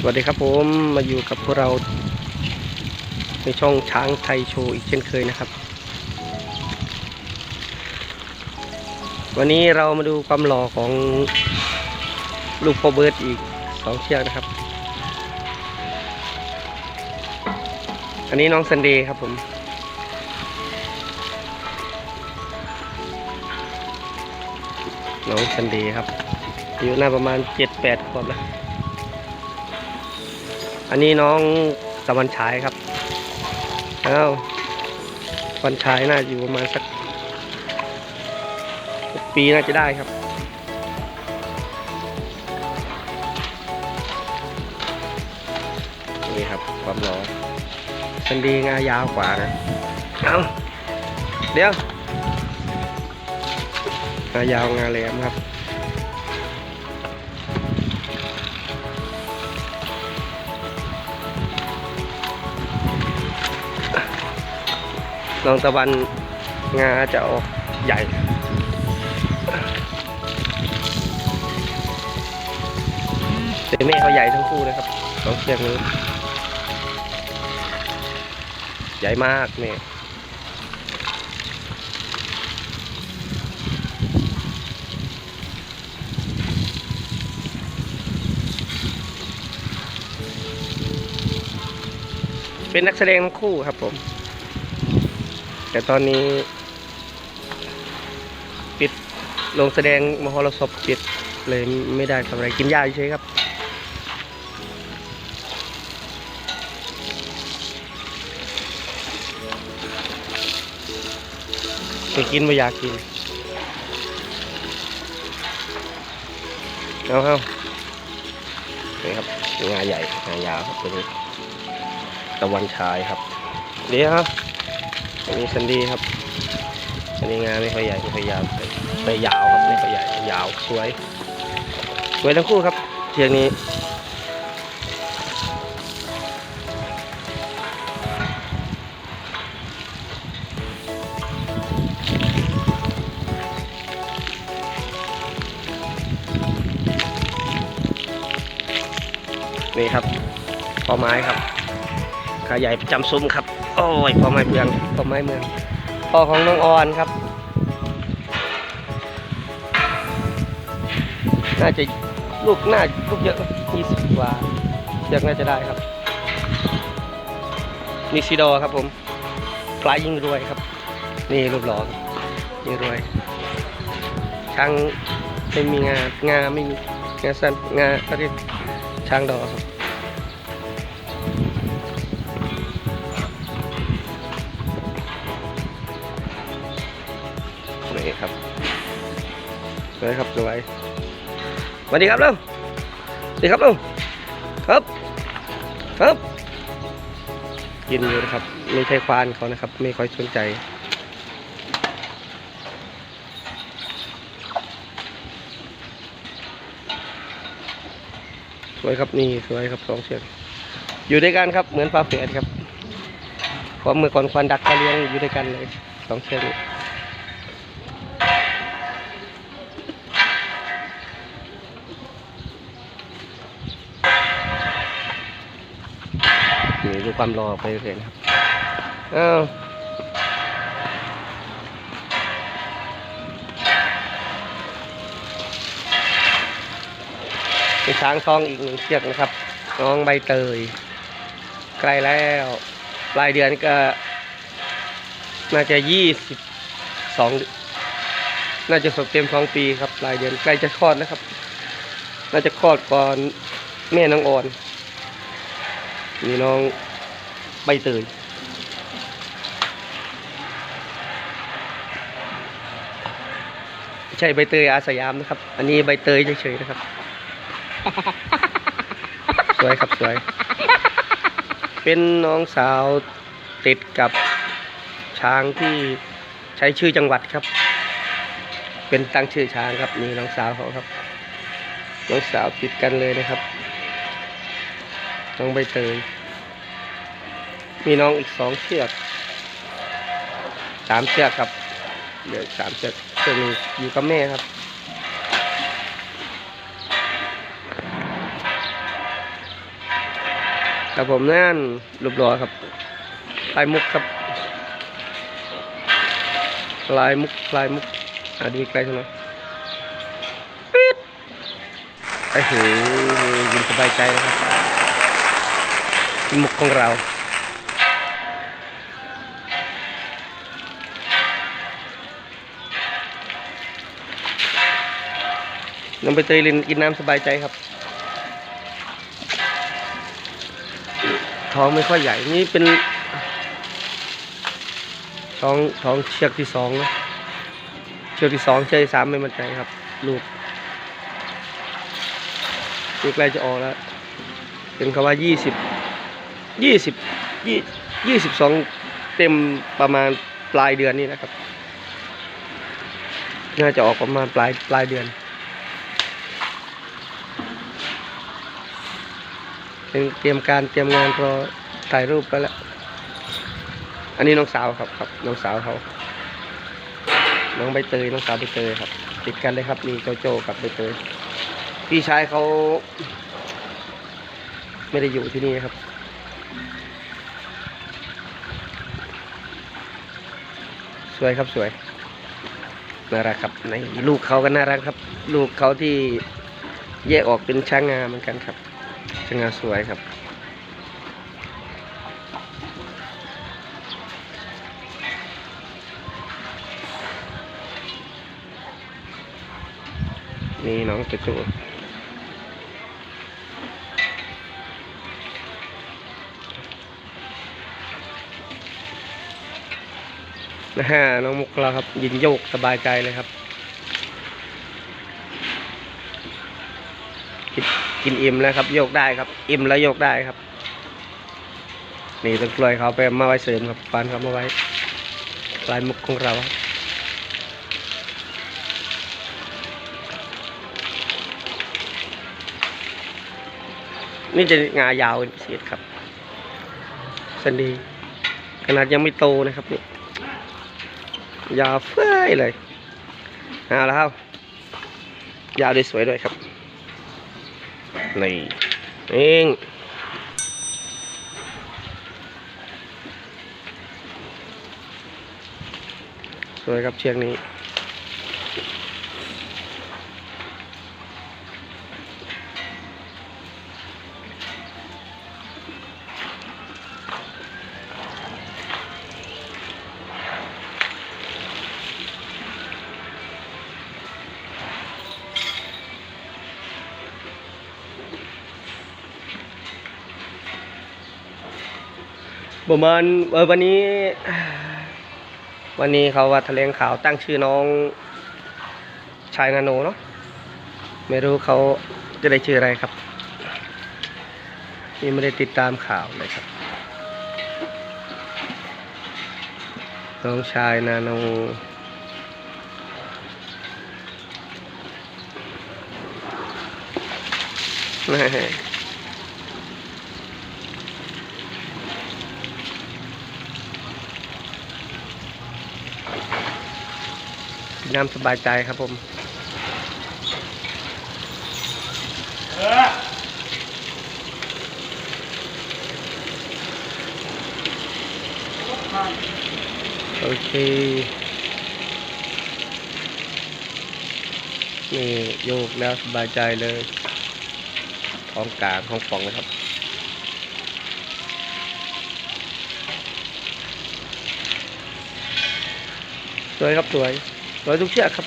สวัสดีครับผมมาอยู่กับพวกเราในช่องช้างไทยโชว์อีกเช่นเคยนะครับ วันนี้เรามาดูความหล่อของลูกโปอเบิร์ดอีกสองเชือกนะครับ อันนี้น้องซันเดย์ครับผม น้องซันเดย์ครับอายุน่าประมาณเจ็ดแปดขวบแล้ว อันนี้น้องตะวันฉายครับอ้าวตะวันฉายน่าอยู่ประมาณสักหกปีน่าจะได้ครับ นี่ครับความร้อนสันดีงายาวกว่านะเอาเดี๋ยวงายาวงาแหลมครับ น้องตะวันงาจะออกใหญ่แต่แม่เขาใหญ่ทั้งคู่นะครับสองเชือกนี้ ใหญ่มากแม่เป็นนักแสดงทั้งคู่ครับผม แต่ตอนนี้ ปิดลงแสดงมหรสพปิดเลยไม่ได้ทำอะไรกินยาเฉยครับไปกินไม่อยากกิน เอาเอานี่ครับงาใหญ่งายาวครับตัวนี้ตะวันชายครับ เดี๋ยวครับ อันนี้สันดีครับ อันนี้งานไม่ค่อยใหญ่ไม่ค่อยยาวไม่ยาวครับไม่ค่อยใหญ่ยาวสวย สวยทั้งคู่ครับเทียงนี้นี่ครับปอไม้ครับขาใหญ่ประจำซุ้มครับ โอ้ยปอไม้เมืองปอไม้เมืองพ่อของน้องออนครับ น่าจะลูกน่าลูกเยอะยี่สิบกว่าเชือกน่าจะได้ครับ นิซิโดครับผมปลายยิงรวยครับ นี่รูปหล่อครับยิงรวยช้างไม่มีงางาไม่มีงาสั้นงาก็เรียกช้างดอครับ วยครับสวยสวัสดีครับลุงสวัสดีครับลุงครับครับกินอยู่นะครับไม่ใช่ควานเขานะครับ ไม่ค่อยสนใจสวยครับนี่สวยครับสองเชือกอยู่ด้วยกันครับเหมือนฟ้าเฟียดครับพราะเมื่อก่อนควันดักก็เลี้ยงอยู่ด้วยกันเลยสองเชือกนี้ ความรอไปเรื่อยนะครับอ้าวเป็นช้างทองอีกหนึ่งเชือกนะครับ น้องใบเตย ใกล้แล้ว ปลายเดือนก็ น่าจะยี่สิบสองน่าจะสบเต็มสองปีครับปลายเดือนใกล้จะคลอดแล้วครับ น่าจะคลอดก่อนแม่น้องอ่อนมีน้อง ใบเตยไม่ใช่ใบเตยอาสยามนะครับ อันนี้ใบเตยเฉยๆนะครับ สวยครับสวย เป็นน้องสาวติดกับช้างที่ใช้ชื่อจังหวัดครับ เป็นตั้งชื่อช้างครับนี่น้องสาวเขาครับ น้องสาวติดกันเลยนะครับ น้องใบเตย มีน้องอีกสองเชือกสามเชือกครับเดี๋ยวสามเชือกเชือกนึงอยู่กับแม่ครับครับผมนั่นรูปหล่อครับลายมุกครับลายมุกลายมุกอะดูใกล้ๆหน่อยปิดไอ้โหยินสบายใจนะครับมุกของเรา น้องไปเตยลินกินน้ำสบายใจครับ ท้องไม่ค่อยใหญ่ นี่เป็น ท้องท้องเชือกที่สองนะ เชือกที่สองเชือกที่สามไม่มั่นใจครับ ลูก ลูกใกล้จะออกแล้ว เป็นคำว่ายี่สิบ ยี่สิบยี่ยี่สิบสองเต็มประมาณปลายเดือนนี้นะครับ น่าจะออกประมาณปลายปลายเดือน เป็นเตรียมการเตรียมงานรอถ่ายรูปไปแล้ว อันนี้น้องสาวครับครับ น้องสาวเขา น้องใบเตยน้องสาวใบเตยครับ ติดกันเลยครับมีโจโจกับใบเตยพี่ชายเขา ไม่ได้อยู่ที่นี่ครับสวยครับสวยน่ารักครับในลูกเขาก็น่ารักครับ ลูกเขาที่แยกออกเป็นช้างงาเหมือนกันครับ ช้างงาสวยครับนี่น้องจะจูนะฮะน้องมุกเราครับ ยินโยกสบายใจเลยครับ กินอิ่มแล้วครับ โยกได้ครับ อิ่มแล้วโยกได้ครับ นี่ต้องปล่อยเขาไปมาไว้เสริมครับปานเขามาไว้ลายมุกของเราครนี่จะงายาวเป็นพิเศษครับสันดี ขนาดยังไม่โตนะครับนี่ยาวเฟ้ยเลยเอาแล้วครับ ยาวด้วยสวยด้วยครับ นี่เองสวยครับเชือกนี้ ประมาณเออวันนี้ วันนี้เขาว่าแถลงข่าวตั้งชื่อน้องชายนาโนเนาะไม่รู้เขาจะได้ชื่ออะไรครับนี่ไม่ได้ติดตามข่าวเลยครับ น้องชายนาโนแม่ น้ำสบายใจครับผมโอเค นี่โยกแล้วสบายใจเลยท้องกลางท้องป่องเลยครับสวยครับสวย วยทุกเชือกครับ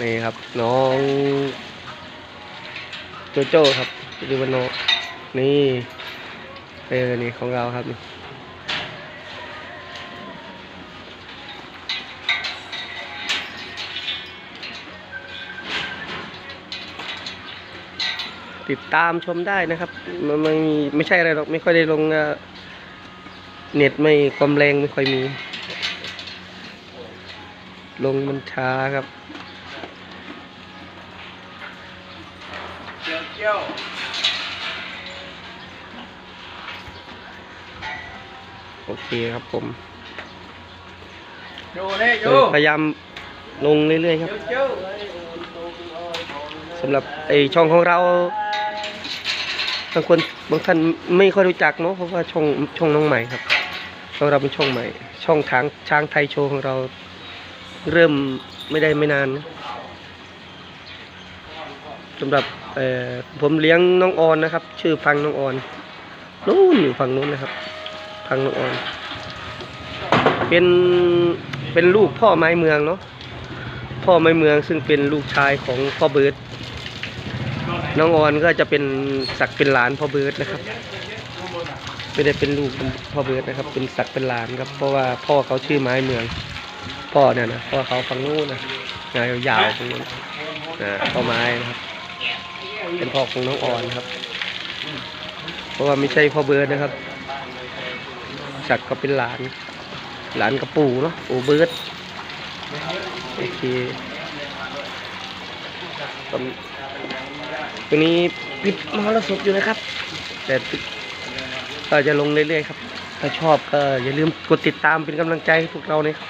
นี่ครับน้องโจโจ้ครับดูวันโนนี่เออนี่ของเราครับนี่ ติดตามชมได้นะครับ มันไม่มีไม่ใช่อะไรหรอกไม่ค่อยได้ลงเอ่อเน็ตไม่ความแรงไม่ค่อยมี ลงมันช้าครับเจียวเจียวโอเคครับผมอยู่นี่อเอยู่อพยายามลงเรื่อยๆครับเจ้าสำหรับไอช่องของเรา บางคนบางท่านไม่ค่อยรู้จักเนาะเพราะว่าช่องช่องน้องใหม่ครับช่องเราเป็นช่องใหม่ ช่องทางช้างไทยโชว์ของเราเริ่มไม่ได้ไม่นานนะสำหรับผมเลี้ยงน้องออนนะครับ ชื่อพังน้องออนนู้นอยู่ฝั่งนู้นนะครับ พังน้องออน เป็นเป็นลูกพ่อไม้เมืองเนาะพ่อไม้เมืองซึ่งเป็นลูกชายของพ่อเบิร์ด น้องออนก็จะเป็นศักเป็นหลานพ่อเบิร์ดนะครับไม่ได้เป็นลูกพ่อเบิร์ดนะครับ เป็นศักเป็นหลานครับ เพราะว่าพ่อเขาชื่อไม้เมือง พ่อเนี่ยนะพ่อเขาฝั่งนู้นนะงานยาวๆตรงนู้นนะพ่อไม้นะครับ เป็นพ่อของน้องออนครับ เพราะว่าไม่ใช่พ่อเบิร์ดนะครับศักก็เป็นหลาน หลานกับปู่เนาะปู่เบิร์ดโอเค ตอนตรงนี้ปิดมรสพอยู่นะครับ แต่ก็จะลงเรื่อยๆครับ ถ้าชอบก็อย่าลืมกดติดตามเป็นกำลังใจให้พวกเราเนะครับ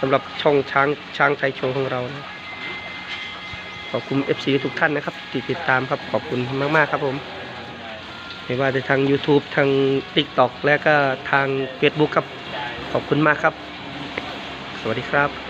สำหรับช่องช้างช้างไทยโชว์ของเรานะขอบคุณ FC ทุกท่านนะครับที่ติดตามครับขอบคุณมาก ๆ ครับผม ไม่ว่าจะทาง YouTube ทาง TikTok และก็ทาง Facebook ครับ ขอบคุณมากครับ สวัสดีครับ